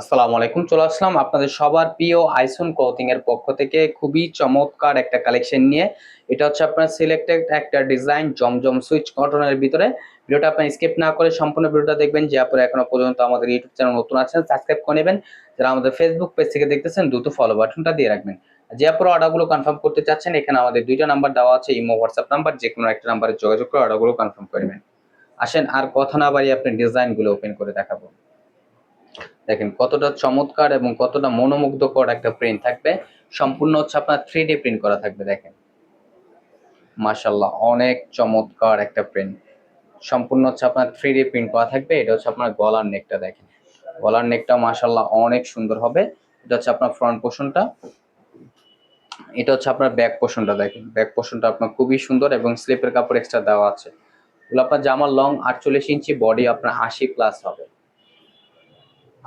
আসসালামু আলাইকুম, চলে আসলাম আপনাদের সবার প্রিয় আইসন ক্লথিং এর পক্ষ থেকে। খুবই চমৎকার একটা কালেকশন নিয়ে। এটা হচ্ছে আপনার সিলেক্টেড একটা ডিজাইন জমজম সুইচ কটনের ভিতরে। ভিডিওটা আপনার স্কিপ না করে সম্পূর্ণ ভিডিওটা দেখবেন। যে আপনারা এখনও পর্যন্ত আমাদের ইউটিউব চ্যানেল নতুন আছেন সাবস্ক্রাইব করে নেবেন। যারা আমাদের ফেসবুক পেজ থেকে দেখতেছেন, দ্রুত ফলো বাটনটা দিয়ে রাখবেন। যে আপনারা অর্ডারগুলো কনফার্ম করতে চাচ্ছেন, এখানে আমাদের দুইটা নাম্বার দেওয়া আছে, ইমো হোয়াটসঅ্যাপ নাম্বার যে কোনো একটা নাম্বারে যোগাযোগ করে অর্ডারগুলো কনফার্ম করবেন আসেন, আর কথা না বাড়িয়ে আপনি ডিজাইনগুলো ওপেন করে দেখাবো। দেখেন কতটা চমৎকার এবং কতটা মনোমুগ্ধকর একটা প্রিন্ট থাকবে। সম্পূর্ণ হচ্ছে আপনার থ্রি ডি প্রিন্ট করা থাকবে, দেখেন। মাশাল্লাহ অনেক চমৎকার একটা প্রিন্ট সম্পূর্ণ হচ্ছে আপনার থ্রি ডি প্রিন্ট করা থাকবে, এটা হচ্ছে আপনার গলার নেকটা দেখেন। গলার নেকটা মাশাল্লাহ অনেক সুন্দর হবে। এটা হচ্ছে আপনার ফ্রন্ট পোর্শনটা এটা হচ্ছে আপনার ব্যাক পোর্শনটা দেখেন। ব্যাক পোর্শনটা আপনার খুবই সুন্দর এবং স্লিপের কাপড় এক্সট্রা দেওয়া আছে। আপনার জামার লং আটচল্লিশ ইঞ্চি বডি আপনার আশি প্লাস হবে।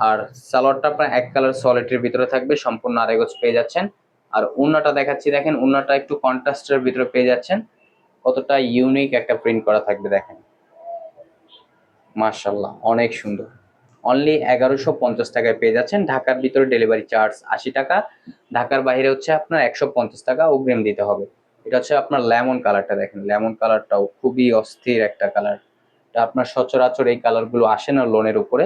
আর সালোয়ারটা আপনার এক কালার সলিডের ভিতরে থাকবে, সম্পূর্ণ আড়াইগজ পেয়ে যাচ্ছেন। আর উন্নাটা দেখাচ্ছি, দেখেন উন্নাটা একটু কন্ট্রাস্টের ভিতরে পেয়ে যাচ্ছেন। কতটা ইউনিক একটা প্রিন্ট করা থাকবে, দেখেন। মার্শাল্লাহ অনেক সুন্দর। অনলি এগারোশো পঞ্চাশ টাকায় পেয়ে যাচ্ছেন। ঢাকার ভিতরে ডেলিভারি চার্জ আশি টাকা। ঢাকার বাইরে হচ্ছে আপনার একশো পঞ্চাশ টাকা অগ্রিম দিতে হবে। এটা হচ্ছে আপনার লেমন কালারটা দেখেন। লেমন কালারটাও খুবই অস্থির একটা কালার এটা আপনার সচরাচর এই কালারগুলো আসে না লোনের উপরে।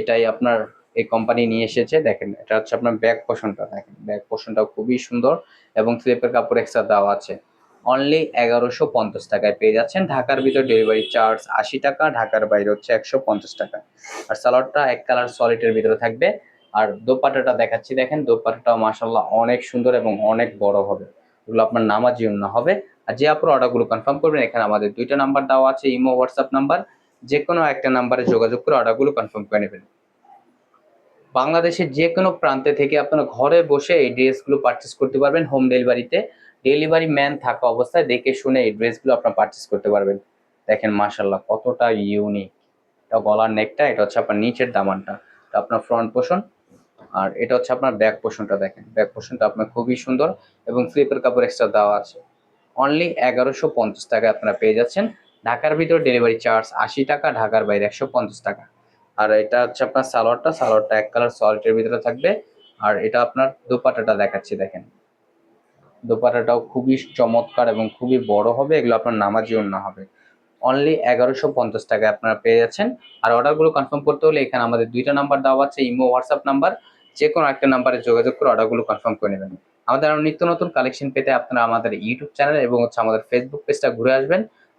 এটাই আপনার এই কোম্পানি নিয়ে এসেছে। দেখেন, এটা হচ্ছে আপনার ব্যাক পোষণটা দেখেন ব্যাক পোষণটাও খুবই সুন্দর এবং স্লিপের কাপড় এক্সট্রা দেওয়া আছে। অনলি এগারোশো পঞ্চাশ টাকায় পেয়ে যাচ্ছেন। ঢাকার ভিতর ডেলিভারি চার্জ আশি টাকা, ঢাকার বাইরে হচ্ছে একশো পঞ্চাশ টাকা। আর সালোয়ারটা এক কালার সলিডের ভিতরে থাকবে। আর দোপাটাটা দেখাচ্ছি। দেখেন দোপাটাটাও মাসাল্লাহ অনেক সুন্দর এবং অনেক বড় হবে। এগুলো আপনার নামাজি অন্য হবে। আর যে আপনার অর্ডারগুলো কনফার্ম করবেন, এখানে আমাদের দুইটা নাম্বার দেওয়া আছে, ইমো হোয়াটসঅ্যাপ নাম্বার যে কোনো একটা নাম্বারে যোগাযোগ করে অর্ডারগুলো কনফার্ম করে নেবেন। বাংলাদেশের যে কোনো প্রান্তে থেকে আপনারা ঘরে বসে এই ড্রেসগুলো পারচেস করতে পারবেন। হোম ডেলিভারিতে ডেলিভারি ম্যান থাকা অবস্থায় দেখে শুনে এই ড্রেসগুলো আপনারা পারচেস করতে পারবেন। দেখেন মাশাল্লাহ কতটা ইউনিক এটা গলার নেকটা এটা হচ্ছে আপনার নিচের দামানটা। এটা আপনার ফ্রন্ট পোষণ আর এটা হচ্ছে আপনার ব্যাক পোষণটা দেখেন। ব্যাক পোষণটা আপনার খুবই সুন্দর এবং স্লিপের কাপড় এক্সট্রা দেওয়া আছে। অনলি এগারোশো পঞ্চাশ টাকায় আপনারা পেয়ে যাচ্ছেন। ঢাকার ভিতর ডেলিভারি চার্জ আশি টাকা, ঢাকার বাইরে একশো পঞ্চাশ টাকা। আর এটা হচ্ছে আপনার সালোয়ারটা সালোয়ারটা এক কালার সল্টের ভিতরে থাকবে। আর এটা আপনার দোপাটাটা দেখাচ্ছি, দেখেন। দোপাটাটাও খুবই চমৎকার এবং খুবই বড় হবে, এগুলো আপনার নামাজি অন্য হবে। অনলি এগারোশো পঞ্চাশ টাকায় আপনারা পেয়ে যাচ্ছেন। আর অর্ডারগুলো কনফার্ম করতে হলে এখানে আমাদের দুইটা নাম্বার দেওয়া আছে, ইমো হোয়াটসঅ্যাপ নাম্বার যে কোনো একটা নাম্বারে যোগাযোগ করে অর্ডারগুলো কনফার্ম করে নেবেন। আমাদের আরও নিত্য নতুন কালেকশন পেতে আপনারা আমাদের ইউটিউব চ্যানেল এবং হচ্ছে আমাদের ফেসবুক পেজটা ঘুরে আসবেন।